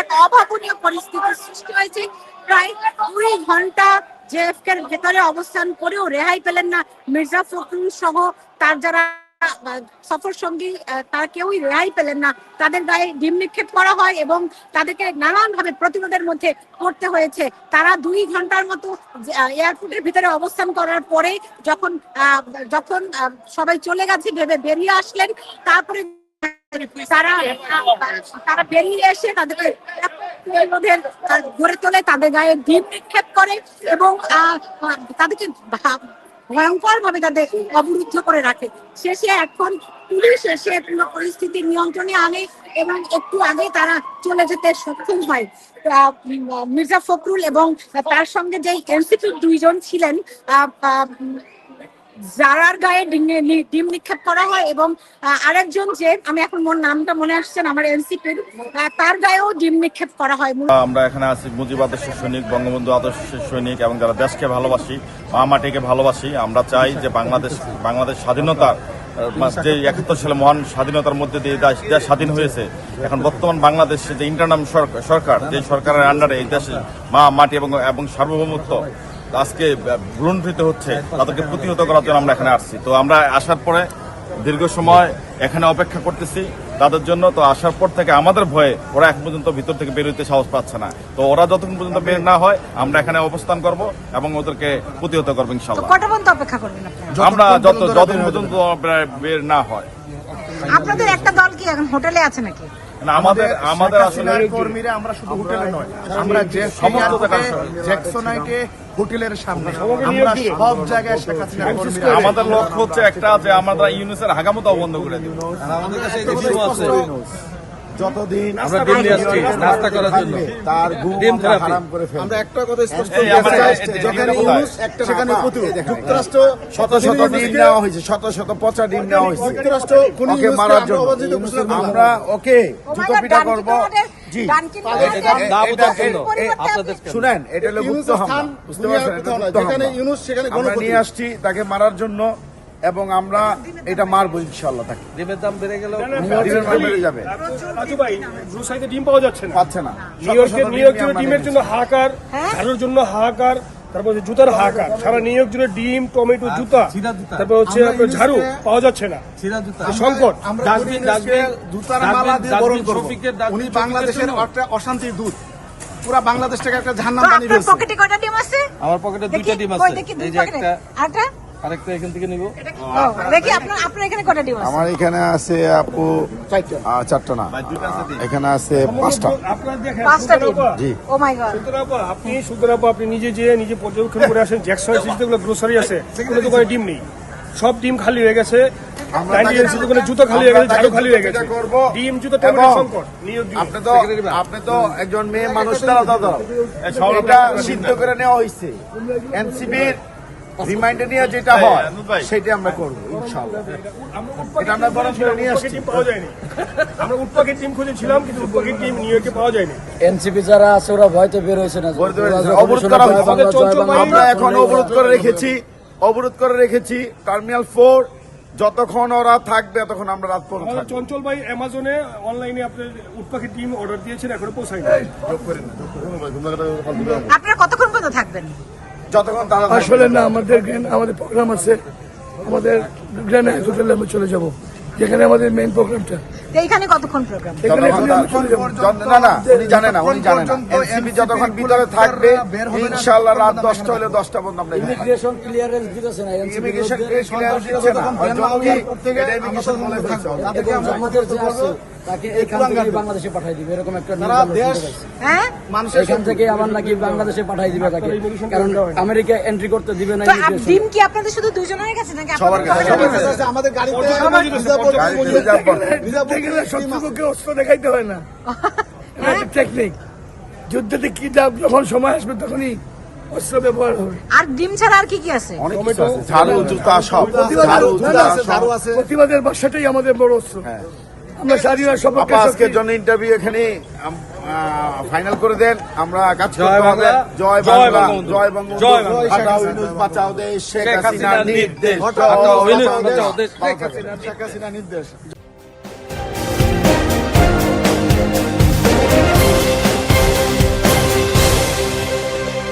এক অভাবনীয় পরিস্থিতির সৃষ্টি হয়েছে। প্রায় দুই ঘণ্টা জেএফকে ভেতরে অবস্থান করেও রেহাই পেলেন না মির্জা ফখরুল সহ তার যারা সফর সঙ্গী তারা কেউই রেহাই পেলেন না। তাদের গায়ে ডিম নিক্ষেপ করা হয় এবং তাদেরকে নানান ভাবে প্রতিরোধের মধ্যে করতে হয়েছে। তারা দুই ঘণ্টার মতো এয়ারপোর্টের ভিতরে অবস্থান করার পরে যখন যখন সবাই চলে গেছে, ভেবে বেরিয়ে আসলেন, তারপরে তারা তারা বেরিয়ে এসে তাদেরকে গড়ে তোলে তাদের গায়ে ডিম নিক্ষেপ করে এবং তাদেরকে ভয়ঙ্কর ভাবে তাদের অবরুদ্ধ করে রাখে। শেষে এখন পুলিশ এসে পুরো পরিস্থিতি নিয়ন্ত্রণে আনে এবং একটু আগে তারা চলে যেতে সক্ষম হয়। মির্জা ফখরুল এবং তার সঙ্গে যে এনসিপির দুইজন ছিলেন আহ, জারার গায়ে ডিম নিক্ষেপ করা হয় এবং আরেকজন যে, আমি এখন মোর নামটা মনে আসছেন আমার এনসিপির তার গায়েও ডিম নিক্ষেপ করা হয়। আমরা এখানে আছি মুজিব আদর্শ সৈনিক, বঙ্গবন্ধু আদর্শ সৈনিক এবং যারা দেশকে ভালোবাসি, মা মাটিকে ভালোবাসি, আমরা চাই যে বাংলাদেশ বাংলাদেশ স্বাধীনতা যে একাত্তর সালে মহান স্বাধীনতার মধ্যে দিয়ে দেশ স্বাধীন হয়েছে, এখন বর্তমান বাংলাদেশে যে ইন্টারনাম সরকার, যে সরকারের আন্ডারে এই দেশে মা, মাটি এবং এবং সার্বভৌমত্ব আজকে ভুলণ্ঠিত হচ্ছে তাদেরকে প্রতিহত করার জন্য আমরা এখানে আসছি। তো আমরা আসার পরে দীর্ঘ সময় এখানে অপেক্ষা করতেছি তাদের জন্য। তো আসার পর থেকে আমাদের ভয়ে ওরা এখন পর্যন্ত ভিতর থেকে বের হইতে সাহস পাচ্ছে না। তো ওরা যতক্ষণ পর্যন্ত বের না হয় আমরা এখানে অবস্থান করব এবং ওদেরকে প্রতিহত করব ইনশাল্লাহ কটা পর্যন্ত অপেক্ষা করবেন আপনারা? আমরা যত যতক্ষণ পর্যন্ত বের না হয়। আপনাদের একটা দল কি এখন হোটেলে আছে নাকি? না, আমাদের আমাদের আসলে কর্মীরা আমরা শুধু হোটেলে নয় আমরা যে সমস্ত হোটেলের সামনে। আমরা সব জায়গায় শেখ হাসিনা আমাদের লক্ষ্য হচ্ছে একটা যে আমরা ইউনিসের হাগামতাও বন্ধ করে দিব। আমাদের কাছে ডিম নিয়ে আসছি নাস্তা করার জন্য। তার। হারাম করে আমরা একটা কথা স্পষ্ট একটা সেখানে যুক্তরাষ্ট্র শত শত ডিম নেওয়া হয়েছে শত শত পচা ডিম নেওয়া হয়েছে। যুক্তরাষ্ট্র কোন ওকে মারার জন্য। আমরা ওকে Oh জুতো পিটা করব। শুনেন এটা হলো গুপ্ত হামলা বুঝতে পারছেন আমরা নিয়ে আসছি তাকে মারার জন্য এবং আমরা এটা মারবো ইনশাল্লাহ তাকে। ডিমের দাম বেড়ে গেল ডিমের দাম বেড়ে যাবে। রাজু ভাই ব্রুসাইতে ডিম পাওয়া যাচ্ছে না। পাচ্ছে না। নিউ ইয়র্কের নিউ ইয়র্ক জুড়ে ডিমের জন্য হাহাকার হ্যাঁ? ঝাড়ুর জন্য হাহাকার তারপর হচ্ছে জুতার হাহাকার। সারা নিউ ইয়র্ক জুড়ে ডিম টমেটো জুতা। তারপর হচ্ছে ঝাড়ু পাওয়া যাচ্ছে না। সিরা জুতা। সংকট। ডাস্টবিন, ডাস্টবিন, জুতার মালা দিয়ে বরণ করব। উনি বাংলাদেশের একটা অশান্তির দূত। পুরা বাংলাদেশ থেকে একটা তো বানিয়ে ফেলছে। পকেটে কয়টা ডিম আছে? আমার পকেটে দুইটা ডিম আছে। এই যে একটা আরেকটা? আরেকটা এখান থেকে নিব। দেখি আপনার আপনার এখানে কয়টা ডিম আছে? আমার এখানে আছে আপু চারটা। না। এখানে আছে পাঁচটা। আপনার দেখেন পাঁচটা ডিম। জি। ও মাই গড। সুন্দরাপা, আপনি নিজে যে নিজে পর্যবেক্ষণ করে আসেন যেগুলো গ্রোসারি আছে? সেগুলো দোকানে ডিম নেই। সব ডিম খালি হয়ে গেছে। আমরা ডাইনিং তাকে- এর দোকানে জুতো খালি হয়ে গেছে ঝাড়ু খালি হয়ে গেছে। ডিম জুতো সংকট। আপনি তো আপনি তো একজন মেয়ে মানুষ দাদা সিদ্ধ করে নেওয়া হয়েছে। এনসিবির রিমাইন্ডার নিয়ে যেটা হয় সেটা আমরা করব ইনশাআল্লাহ। এটা আমরা বরং করে নিয়ে আসছি। টিম পাওয়া যায়নি। আমরা উটপাকের টিম খুঁজেছিলাম কিন্তু উটপাকের টিম নিউ ইয়র্কে পাওয়া যায়নি। এনসিপি যারা আছে ওরা ভয়তে বের হয়েছে না। অবরোধ করা আমরা এখন অবরোধ করে রেখেছি অবরোধ করে রেখেছি। টার্মিনাল ফোর যতক্ষণ ওরা থাকবে ততক্ষণ আমরা রাত পর্যন্ত চঞ্চল ভাই অ্যামাজনে অনলাইনে আপনার উটপাকের টিম অর্ডার দিয়েছেন এখনও পৌঁছায়নি। আপনারা কতক্ষণ পর্যন্ত থাকবেন? যতক্ষণ তারা আসলে না আমাদের আমাদের প্রোগ্রাম আছে আমাদের গ্র্যান্ড হোটেলে আমরা চলে যাব যেখানে আমাদের মেইন প্রোগ্রামটা এইখানে কতক্ষণ প্রোগ্রাম এখানে এখন আমরা চলে যাব না না উনি জানে না উনি জানে না। এনসিপি যতক্ষণ ভিতরে থাকবে ইনশাআল্লাহ রাত দশটা হলে দশটা পর্যন্ত আমরা ইমিগ্রেশন ক্লিয়ারেন্স দিতেছে না ইমিগ্রেশন ক্লিয়ার দিচ্ছে না। এটা ইমিগ্রেশন বলে ফেলছে আমাদের যে আছে তাকে এখান থেকে বাংলাদেশে পাঠাই দিবে এরকম একটা নিউজ আমরা শুনতে পাইছি। হ্যাঁ? এখান থেকে আবার নাকি বাংলাদেশে পাঠাই দিবে তাকে। কারণ আমেরিকা এন্ট্রি করতে দিবে না ডিম কি আপনাদের শুধু দুজনের কাছে নাকি সবার কাছে, আপনাদের সবার কাছে? আমাদের গাড়িতে গেলে শত্রুপক্ষে অস্ত্র দেখাইতে হয় না। টেকনিক যুদ্ধতে কি যখন সময় আসবে তখনই অস্ত্র ব্যবহার হবে। আর ডিম ছাড়া আর কি কি আছে? প্রতিবাদের বাসাটাই আমাদের বড় অস্ত্র। আমরা আজকের জন্য ইন্টারভিউ এখানে ফাইনাল করে দেন। আমরা কাজ জয় বাংলা, জয় জয় জয়। বাঁচাও দেশ শেখ শেখ হাসিনা নির্দেশ।